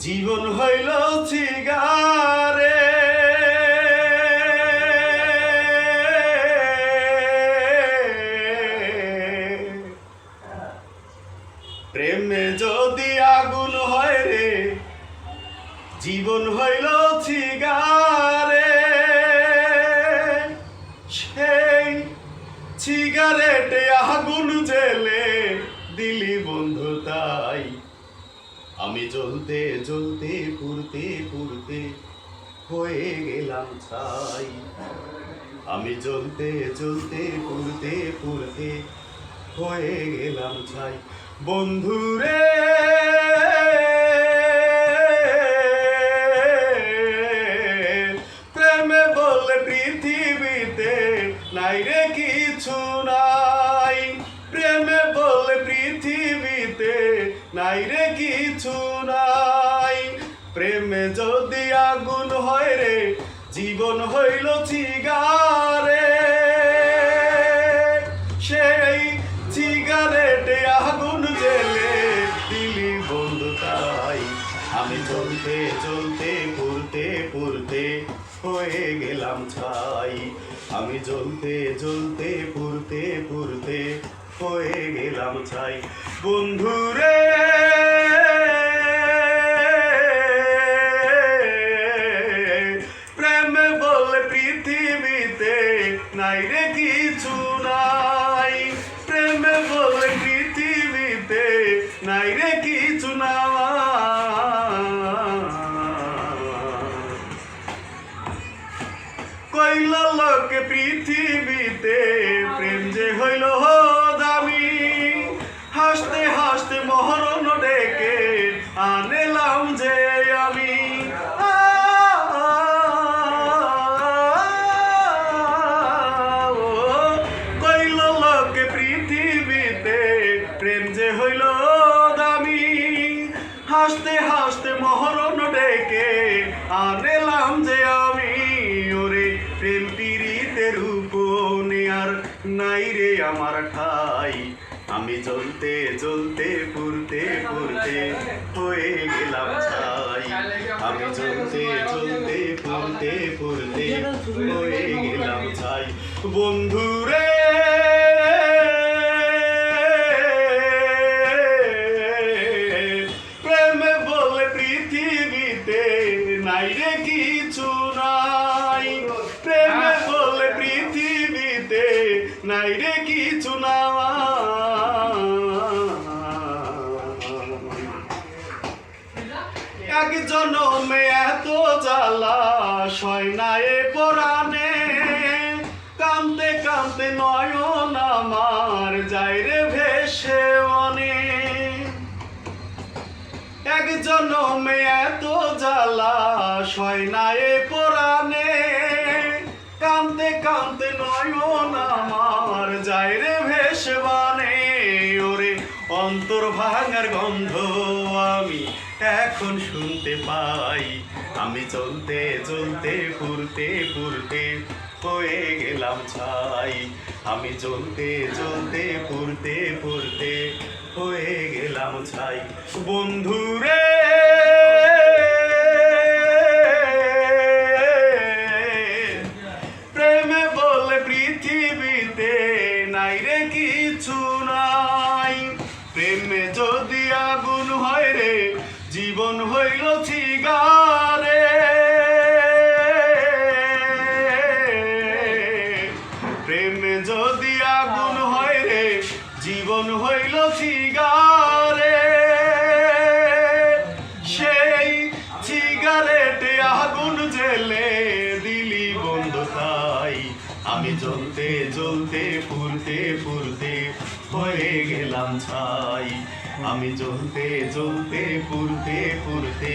জীবন হইল চিগারে প্রেমে যদি আগুন হয় রে, জীবন হইল চিগারে সেই সিগারেটে আগুন জেলে আমি জ্বলতে জ্বলতে পুরতে পুরতে হয়ে গেলাম ছাই। আমি জ্বলতে জ্বলতে পুরতে পুরতে হয়ে গেলাম ছাই। বন্ধুরে! কিছু নাই। প্রেমে যদি আগুন হয় রে, জীবন হইল চিগারে। সেই সিগারেটে আগুন জেলে দিলি বন্ধু তাই। আমি চলতে চলতে পুরতে পুরতে হয়ে গেলাম ছাই। আমি জ্বলতে জ্বলতে পুরতে পুরতে হয়ে গেলাম ছাই। বন্ধুরে নাই রে কিছু নাই। প্রেম বলে পৃথিবীতে নাই রে কিছু নাই। প্রেম যে হইল দামি, হাসতে হাসতে মহরণ ডেকে আনেলাম যে আমি। ওরে প্রেম পীড়িতের উপনে আর নাই রে আমার ঠাই। আমি চলতে চলতে পুরতে পুরতে হয়ে গেলাম ছাই। আমি চলতে চলতে পুরতে পুরতে হয়ে গেলাম ছাই। বন্ধুরে এক জনমে এত জ্বালা সয়নায়ে পরাণে। কামতে কামতে নয়ন আমার যাই রে ভেসে অনে। এক জনমে এত জ্বালা সয়নায়ে পরাণে। অন্তর ভাঙার গন্ধ আমি এখন শুনতে পাই। আমি চলতে চলতে, ফুরতে ফুরতে হয়ে গেলাম ছাই। আমি চলতে চলতে, ফুরতে ফুরতে হয়ে গেলাম ছাই। বন্ধুরে! চিগারে প্রেমে যদি আগুন হয় রে, জীবন হইল চিগারে সেই সিগারেটে আগুন জেলে দিলি বন্ধ তাই। আমি জ্বলতে জ্বলতে ফুরতে ফুরতে হয়ে গেলাম ছাই। আমি জ্বলতে জ্বলতে ফুরতে ফুরতে